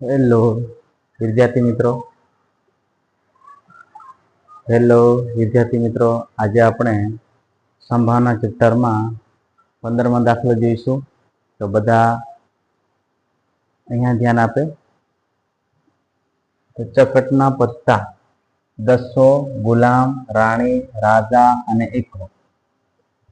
Hello વિદ્યાર્થી મિત્રો. Hello વિદ્યાર્થી મિત્રો. આજે આપણે સંભાવના ચેપ્ટરમાં પંદરમાં દાખલો જોઈશું. તો બધા અહીંયા ધ્યાન આપે. તો ચકટના પત્તા, દસો ગુલામ, રાણી, રાજા અને એકો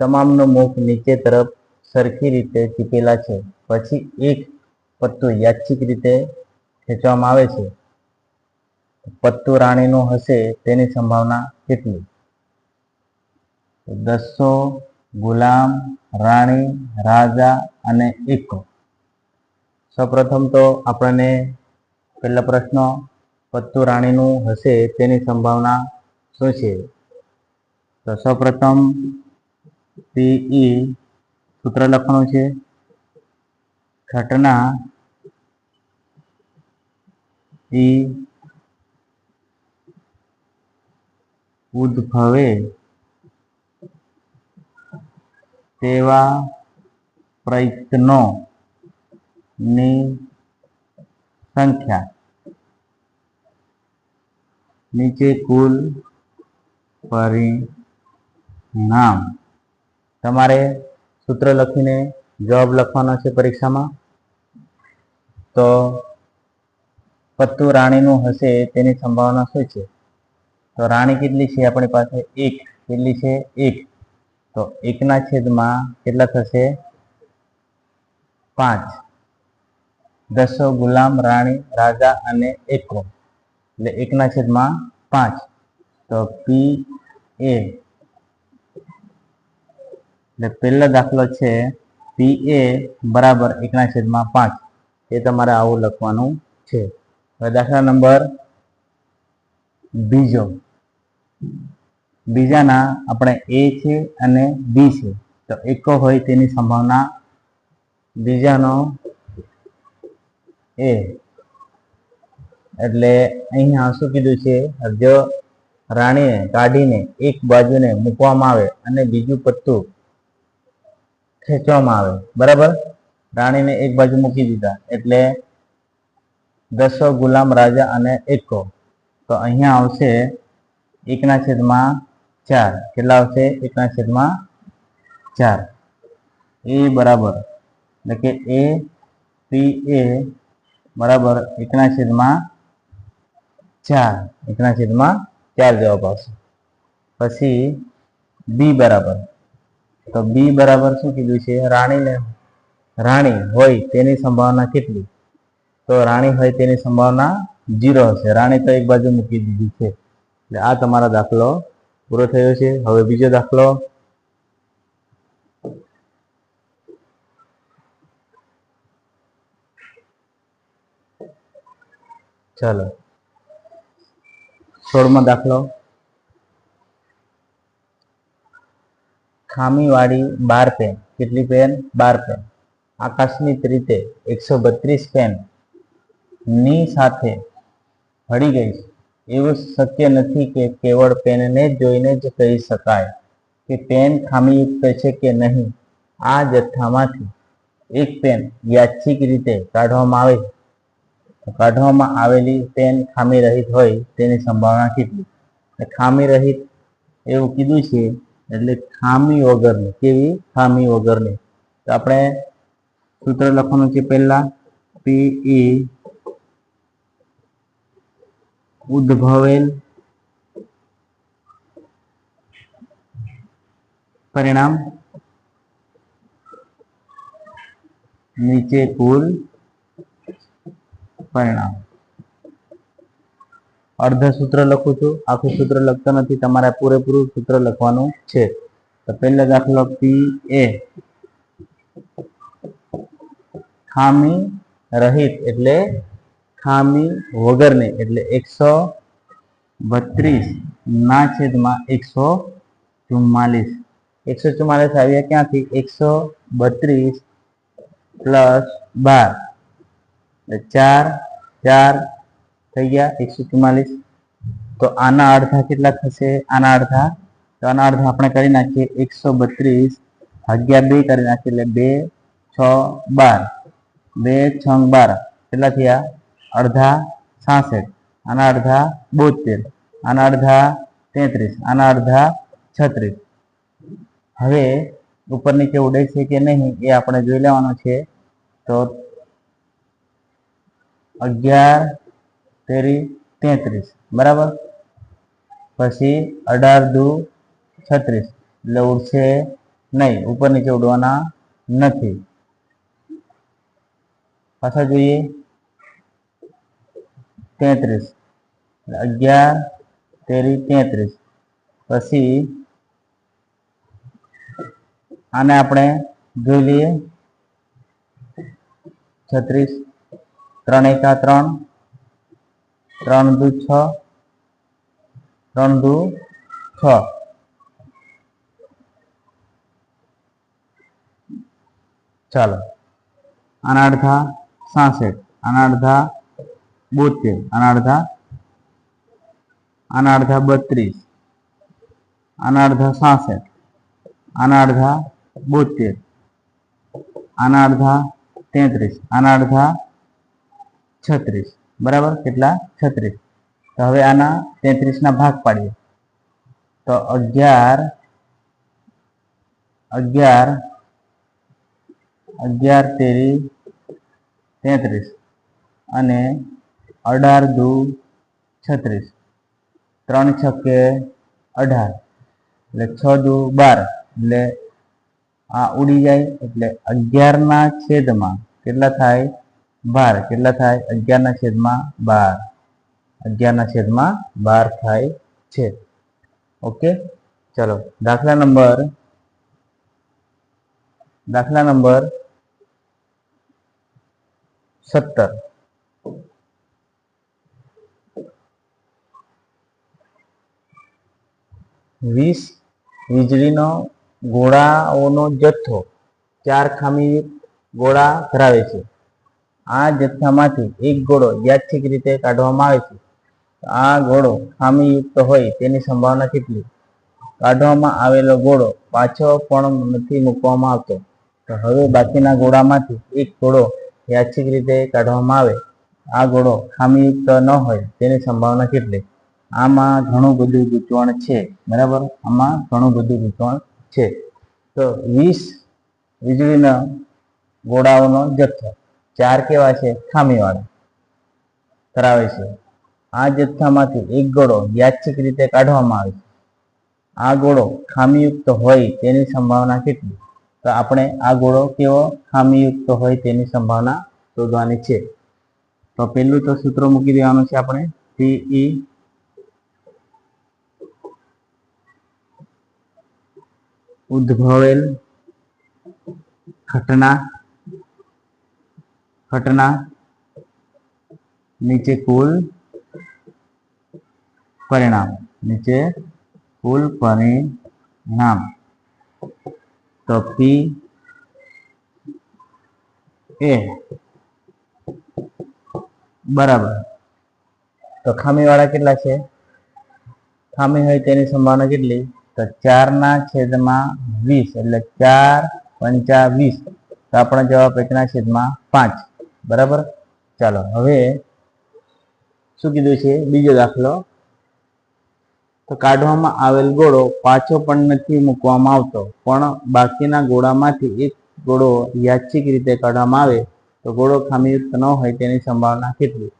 તમામનો મુખ નીચે તરફ સરખી રીતે ચીપેલા છે. પછી એક પત્તું યાદચ્છિક રીતે ખેંચવામાં આવે છે. પત્તું રાણીનું હશે તેની સંભાવના કેટલી? દસો ગુલામ, રાણી, રાજા અને ઇકો સૌપ્રથમ તો આપણને પહેલા પ્રશ્ન પત્તું રાણીનું હશે તેની સંભાવના શું છે? તો સૌપ્રથમ પીઈ સૂત્ર લખવાનું છે. ઘટના ઈ ઉદ્ભવે તેવા પ્રયત્નો ની સંખ્યા. નીચે કુલ પરિણામ. તમારે સૂત્ર લખીને જવાબ લખવાનો છે પરીક્ષામાં? તો પત્તું રાણીનું હશે તેની સંભાવના શું છે? તો રાણી કેટલી છે આપણી પાસે? એક. કેટલી છે? એક. તો એકના છેદમાં કેટલા થશે? પાંચ. દસો ગુલામ રાણી, રાજા અને એકો. એટલે એકના છેદમાં પાંચ. તો પી એ. એટલે પહેલો દાખલો છે પી એ બરાબર એકના છેદમાં પાંચ. એ તમારે આવું લખવાનું છે. દાખલા નંબર બીજો. બીજાના આપણે એ છે અને બી છે. તો એકો હોય તેની સંભાવના બીજાનો એ એટલે અહીંયા શું કીધું છે? જો રાણીને કાઢીને એક બાજુને મૂકવામાં આવે અને બીજું પત્તું ખેંચવામાં આવે. બરાબર? રાણીને એક બાજુ મૂકી દીધા. એટલે દસો ગુલામ રાજા અને એકો. તો અહીંયા આવશે એકના છેદમાં ચાર. કેટલા આવશે? એકના છેદમાં ચાર. એ બરાબર. એટલે કે એ પી એ બરાબર એકના છેદમાં ચાર. એકના છેદમાં ચાર જવાબ આવશે. પછી બી બરાબર. તો બી બરાબર શું કીધું છે? રાણીને રાણી હોય તેની સંભાવના કેટલી? તો રાણી હોય તેની સંભાવના જીરો હશે. રાણી તો એક બાજુ મૂકી દીધી છે. એટલે આ તમારો દાખલો પૂરો થયો છે. હવે બીજો દાખલો. ચાલો. સોળમો દાખલો. ખામીવાળી બાર પેન કેટલી પેન બાર પેન આકસ્મિક રીતે એકસો બત્રીસ પેન ની સાથે હળી ગઈ એવું શક્ય નથી કે કેવળ પેનને જોઈને જ કહી શકાય કે પેન ખામીયુક્ત છે કે નહીં. આ જથ્થામાંથી એક પેન યાદચ્છિક રીતે કાઢવામાં આવે કાઢવામાં આવેલી પેન ખામી રહિત હોય તેની સંભાવના કેટલી? ખામી રહિત એવું કીધું છે એટલે ખામી વગરની, કેવી? ખામી વગરની. તો આપણે સૂત્ર લખવાનું છે પહેલા પીઈ ઉદ્ભવેલ પરિણામ નીચે કુલ પરિણામ. અર્ધ સૂત્ર લખું છું. આખું સૂત્ર લખતો નથી. તમારે પૂરેપૂરું સૂત્ર લખવાનું છે. તો પહેલો દાખલો પી એ ખામી રહિત એટલે ખામી વગરની એટલે એકસો બત્રીસ ના છેદમાં એકસો ચુમ્માલીસ. એકસો ચુમ્માલીસ આવ્યા ક્યાંથી? એકસો બત્રીસ પ્લસ બાર. ચાર ચાર થઈ ગયા, એકસો ચુમ્માલીસ. તો આના અડધા કેટલા થશે? આના અડધા? તો આના અડધા આપણે કરી નાખીએ એકસો બત્રીસ ભાગ્યા બે કરી નાખીએ એટલે બે છ બાર. બે છ બાર. કેટલા થયા? અડધા સાસઠ, આના અડધા બોતેર આના અડધા તેત્રીસ, આના અડધા છત્રીસ. હવે ઉપર નીચે ઉડે છે કે નહીં એ આપણે જોઈ લેવાનું છે. તો અગિયાર, તેરી, તેત્રીસ. બરાબર? પછી અઢાર, દુ, છત્રીસ. એટલે ઉડશે નહીં. ઉપર નીચે ઉડવાના નથી. પાછા જોઈએ. તેત્રીસ એટલે અગિયાર તેરી તેત્રીસ પછી આને આપણે જોઈ લઈએ છત્રીસ ત્રણ એકા ત્રણ ત્રણ દુ છ ત્રણ દુ છ ચાલો આના અડધા સાસઠ આના અડધા બોતેર. આના અડધા આના અડધા બત્રીસ. આના અડધા સાસઠ. આના અડધા બોતેર. આના અડધા તેત્રીસ. આના અડધા છત્રીસ. બરાબર? કેટલા? છત્રીસ. તો હવે આના તેત્રીસના ભાગ પાડીએ. તો અગિયાર અગિયાર અગિયાર તેરી તેત્રીસ. અને અઢાર દુ છત્રીસ. ત્રણ છકે અઢાર. એટલે છ દુ બાર. એટલે આ ઉડી જાય એટલે અગિયારના છેદમાં કેટલા થાય? બાર. કેટલા થાય? અગિયારના છેદમાં બાર. અગિયારના છેદમાં બાર થાય છે. ઓકે? ચલો. દાખલા નંબર. દાખલા નંબર સત્તર. વીસ વીજળીનો ગોળાઓનો જથ્થો ચાર ખામી ગોળા ધરાવે છે. આ જથ્થામાંથી એક ગોળો યાદચ્છિક રીતે કાઢવામાં આવે છે. આ ગોળો ખામીયુક્ત હોય તેની સંભાવના કેટલી? કાઢવામાં આવેલો ગોળો પાછો પણ નથી મૂકવામાં આવતો. તો હવે બાકીના ગોળામાંથી એક ગોળો યાદચ્છિક રીતે કાઢવામાં આવે. આ ગોળો ખામીયુક્ત ન હોય તેની સંભાવના કેટલી? આમાં ઘણું બધું ગૂંચવણ છે. બરાબર? આમાં ઘણું બધું ગૂંચવણ છે. તો વીસ વીજળીના ગોળાઓનો જથ્થો. ચાર કેવા છે? ખામીવાળા. ધરાવે છે. આ જથ્થામાંથી એક ગોળો યાદચ્છિક રીતે કાઢવામાં આવે છે. આ ગોળો ખામીયુક્ત હોય તેની સંભાવના કેટલી? તો આપણે આ ગોળો કેવો ખામીયુક્ત હોય તેની સંભાવના શોધવાની છે. તો પહેલું તો સૂત્ર મૂકી દેવાનું છે આપણે. ટી ઉદ્ભવેલ ઘટના ઘટના નીચે કુલ પરિણામ, નીચે કુલ પરિણામ. તો પી એ બરાબર. તો ખામીવાળા કેટલા છે? ખામી હોય તેની સંભાવના કેટલી? તો ચારના છેદમાં વીસ, એટલે ચાર પંચા વીસ. તો આપણો જવાબ એકના છેદમાં પાંચ. બરાબર? ચાલો, હવે શું કીધું છે? બીજો દાખલો. તો કાઢવામાં આવેલ ગોળો પાછો પણ નથી મૂકવામાં આવતો, પણ બાકીના ગોળામાંથી એક ગોળો યાદચ્છિક રીતે કાઢવામાં આવે, તો ગોળો ખામીયુક્ત ન હોય તેની સંભાવના કેટલી?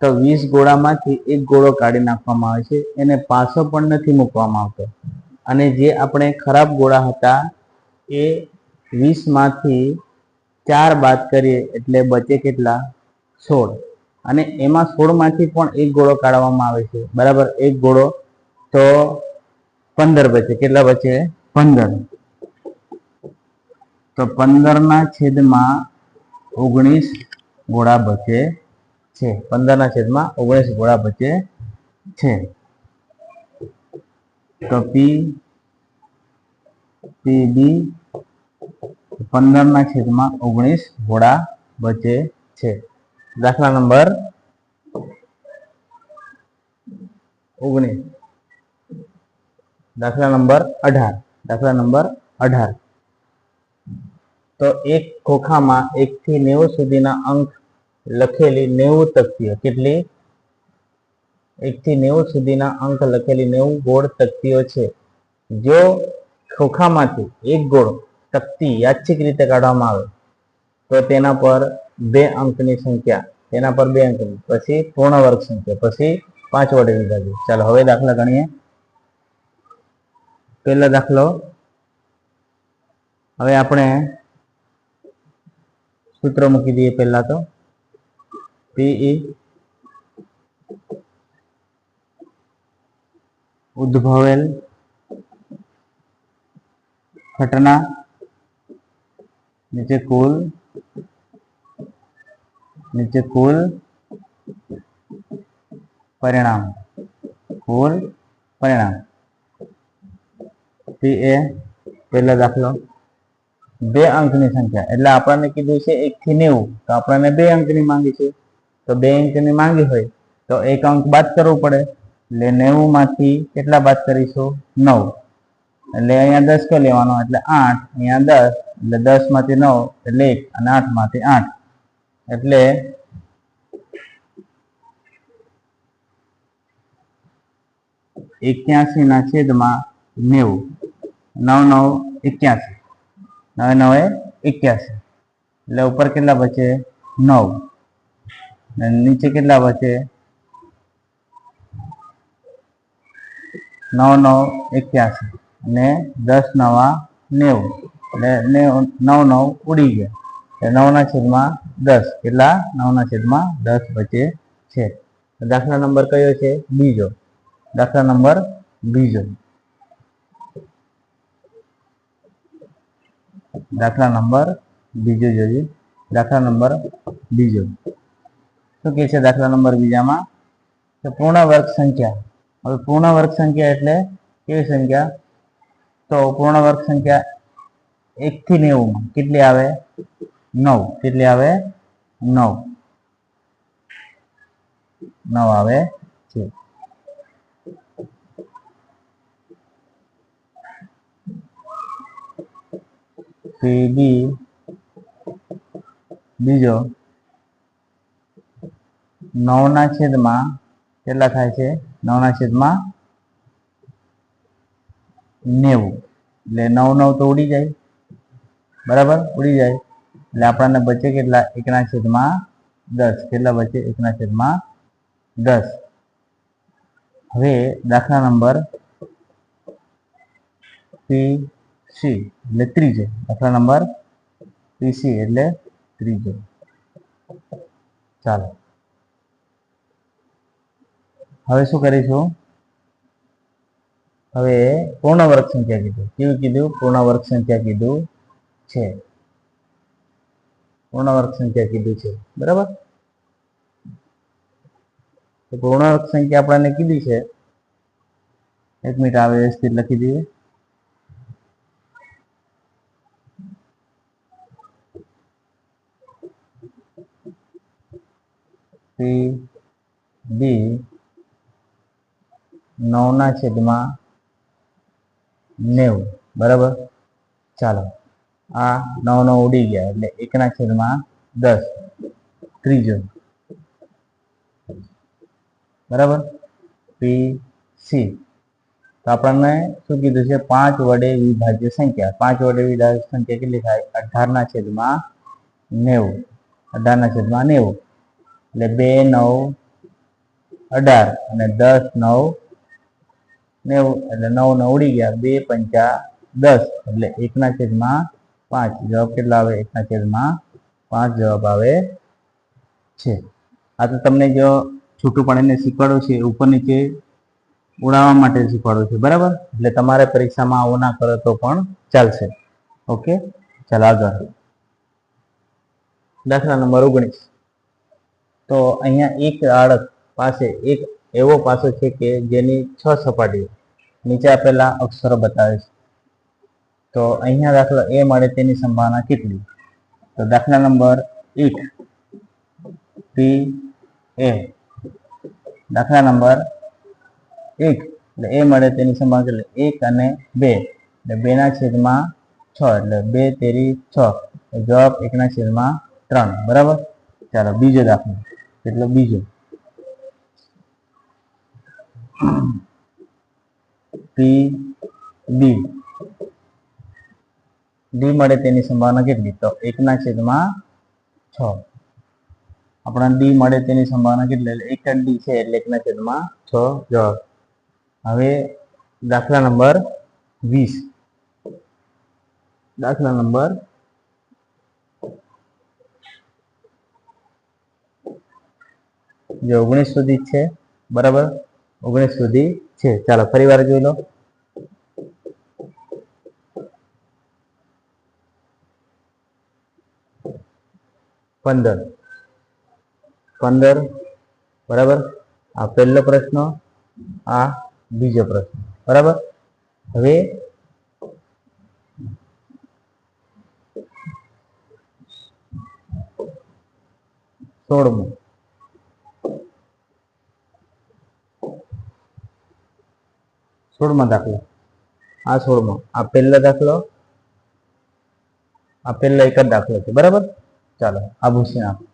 તો વીસ ગોળામાંથી એક ગોળો કાઢી નાખવામાં આવે છે, એને પાછો પણ નથી મૂકવામાં આવતો. અને જે આપણે ખરાબ ગોળા હતા, એ વીસમાંથી ચાર બાદ કરીએ એટલે બચે કેટલા? સોળ. અને એમાં સોળમાંથી પણ એક ગોળો કાઢવામાં આવે છે. બરાબર? એક ગોળો તો પંદર બચે. કેટલા બચે? પંદર. તો પંદરના છેદમાં ઓગણીસ ગોળા બચે છે. પંદરના છેદમાં ઓગણીસ ગોળા બચે છે. તો પી પી બી પંદરના છેદમાં ઓગણીસ ઘોડા બચે છે. દાખલા નંબર ઓગણીસ. દાખલા નંબર અઢાર. દાખલા નંબર અઢાર. તો એક ખોખામાં એકથી નેવું સુધીના અંક લખેલી નેવું તકતીઓ. કેટલી? એક થી નેવું સુધીના અંક લખેલી નેવું ગોળ તકતીઓ છે. જો ખોખામાંથી એક ગોળ તકતી યાદચ્છિક રીતે કાઢવામાં આવે, તો તેના પર બે અંકની સંખ્યા, તેના પર બે અંકની, પછી પૂર્ણ વર્ગ સંખ્યા, પછી પાંચ વડે વિભાજિત ચાલો હવે દાખલા ગણીએ. પહેલો દાખલો, હવે આપણે સૂત્ર મૂકી દઈએ પહેલા તો. પીઈ ઉદ્ભવેલ ઘટના નીચે કુલ નીચે કુલ પરિણામ કુલ પરિણામ. પી એ પહેલો દાખલો. બે અંકની સંખ્યા. એટલે આપણને કીધું છે એક થી નેવું. તો આપણને બે અંકની માંગી છે. તો બે અંકની માંગી હોય તો એક અંક બાદ કરવો પડે. એટલે નેવું માંથી કેટલા બાદ કરીશું? નવ. એટલે અહીંયા દસ કયો લેવાનો? એટલે આઠ. અહીંયા દસ. એટલે દસમાંથી નવ, એટલે એક. અને આઠમાંથી આઠ. એટલે એક્યાસી ના છેદમાં નેવું. નવ નવ, એક્યાસી. નવે નવે, એક્યાસી. એટલે ઉપર કેટલા બચે? નવ. નીચે કેટલા બચે? નવ નવ એક્યાસી અને દસ નવા નેવું. એટલે નેવું, નવ નવ ઉડી ગયા. એટલે નવના છેદમાં દસ. કેટલા? નવના છેદમાં દસ બચે છે. દાખલા નંબર કયો છે? બીજો. દાખલા નંબર બીજો. દાખલા નંબર બીજો જોઈએ. દાખલા નંબર બીજો. શું કહે છે દાખલા નંબર બીજામાં? પૂર્ણ વર્ગ સંખ્યા. હવે પૂર્ણ વર્ગ સંખ્યા એટલે કેવી સંખ્યા? તો પૂર્ણ વર્ગ સંખ્યા એક થી નેવું કેટલી આવે? નવ. કેટલી આવે? નવ. નવ આવે છે. સીડી બીજો નવના છેદમાં કેટલા થાય છે? નવના છેદમાં નેવું. એટલે નવ નવ તો ઉડી જાય. બરાબર? ઉડી જાય. એટલે આપણને બચે કેટલા? એકના છેદમાં દસ. કેટલા બચે? એકના છેદમાં દસ. હવે દાખલા નંબર પી સી. એટલે ત્રીજો. દાખલા નંબર પીસી એટલે ત્રીજો. ચાલો. હવે શું કરીશું? હવે પૂર્ણ વર્ગ સંખ્યા કીધું. કેવું કીધું? પૂર્ણ વર્ગ સંખ્યા કીધું છે. પૂર્ણ વર્ગ સંખ્યા કીધું છે. બરાબર? તો પૂર્ણ વર્ગ સંખ્યા આપણને કીધી છે. એક મિનિટ આવે વ્યવસ્થિત લખી દઈએ. પી બી નવના છેદમાં નેવું. બરાબર? ચાલો. આ નવ નવ ઉડી ગયા એટલે એકના છેદમાં દસ. ત્રીજો. બરાબર? પી સી તો આપણને શું કીધું છે? પાંચ વડે વિભાજ્ય સંખ્યા. પાંચ વડે વિભાજ્ય સંખ્યા કેટલી થાય? અઢારના છેદમાં નેવું. અઢારના છેદમાં નેવું. એટલે બે, નવ, અઢાર. અને દસ, નવ નેવું એટલે નવ નવ ઉડી ગયા બે પંચા દસ એટલે એકના છેદમાં પાંચ. જવાબ કેટલા આવે? એકના છેદમાં પાંચ જવાબ આવે છે. આ તો તમને જો છૂટું પાડીને શીખવાડો છે, ઉપર નીચે ઉડાવવા માટે શીખવાડો છે, બરાબર? એટલે તમારે પરીક્ષામાં આવું ના કરો તો પણ ચાલશે. ઓકે? ચાલો આગળ દાખલા નંબર ઓગણીસ. તો અહીંયા એક આડત પાસે એક એવો પાસો છે કે જેની છ સપાટીઓ નીચે આપેલા અક્ષરો બતાવે છે. તો અહીંયા દાખલો એ મળે તેની સંભાવના કેટલી? તો દાખલા નંબર એક પી એ. દાખલા નંબર એક, એટલે એ મળે તેની સંભાવના કેટલી? એક અને બે. એટલે બેના છેદમાં છ, એટલે બે તેરી છ. જવાબ એકના છેદમાં ત્રણ. બરાબર? ચાલો બીજો દાખલો. એટલે બીજો. પી બી ડી મળે તેની સંભાવના કેટલી? તો એકના છેદમાં છ. આપણા ડી મળે તેની સંભાવના કેટલી? એટલે એક જ ડી છે એટલે એકના છેદમાં છ. જવાબ હવે દાખલા નંબર વીસ. દાખલા નંબર જે ઓગણીસ સુધી છે બરાબર? ઓગણીસ સુધી છે. ચાલો, ફરી વાર જોઈ લો. પંદર. પંદર, બરાબર? આ પહેલો પ્રશ્ન, આ બીજો પ્રશ્ન, બરાબર? હવે સોળમું. સોળમાં દાખલો. આ સોળમાં આ પહેલો દાખલો. આ પહેલો એક જ દાખલો છે. બરાબર? ચાલો, આ ભૂસી નાખો.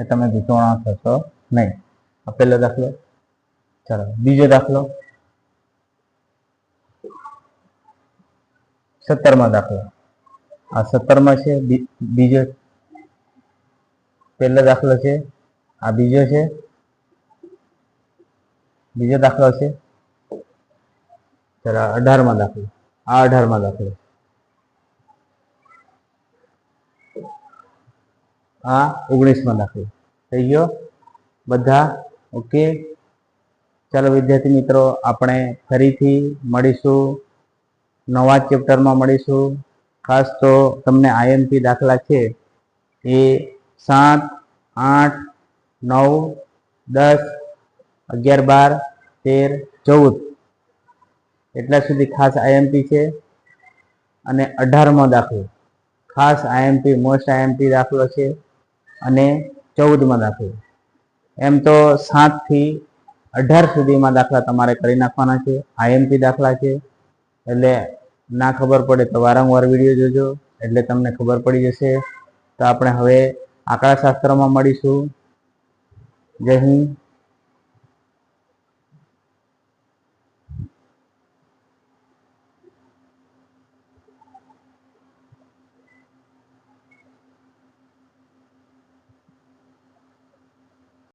એ તમે ગૂંચવણા થશો નહીં. આ પહેલો દાખલો. ચાલો, બીજો દાખલો. સત્તરમાં દાખલો. આ સત્તરમાં છે. બી- બીજો પહેલો દાખલો છે. આ બીજો છે. બીજો દાખલો છે. ચાલો અઢારમાં દાખલો. આ અઢારમાં દાખલો. આ ઓગણીસમાં દાખલો. થઈ ગયો? બધા? ઓકે. ચાલો, વિદ્યાર્થી મિત્રો, આપણે ફરીથી મળીશું. નવા ચેપ્ટરમાં મળીશું. ખાસ તો તમને આઈએમપી દાખલા છે એ સાત, આઠ, નવ, દસ, અગિયાર, બાર, તેર, ચૌદ. એટલા સુધી ખાસ આઈએમપી છે અને અઢારમો દાખલો. ખાસ આઈએમપી મોસ્ટ આઈએમપી દાખલો છે અને ચૌદમાં દાખલો. એમ તો સાતથી અઢાર સુધીમાં દાખલા તમારે કરી નાખવાના છે. આઈએમપી દાખલા છે. એટલે ના ખબર પડે તો વારંવાર વીડિયો જોજો. એટલે તમને ખબર પડી જશે. તો આપણે હવે આંકડાશાસ્ત્રમાં મળીશું. જય હિન્દ.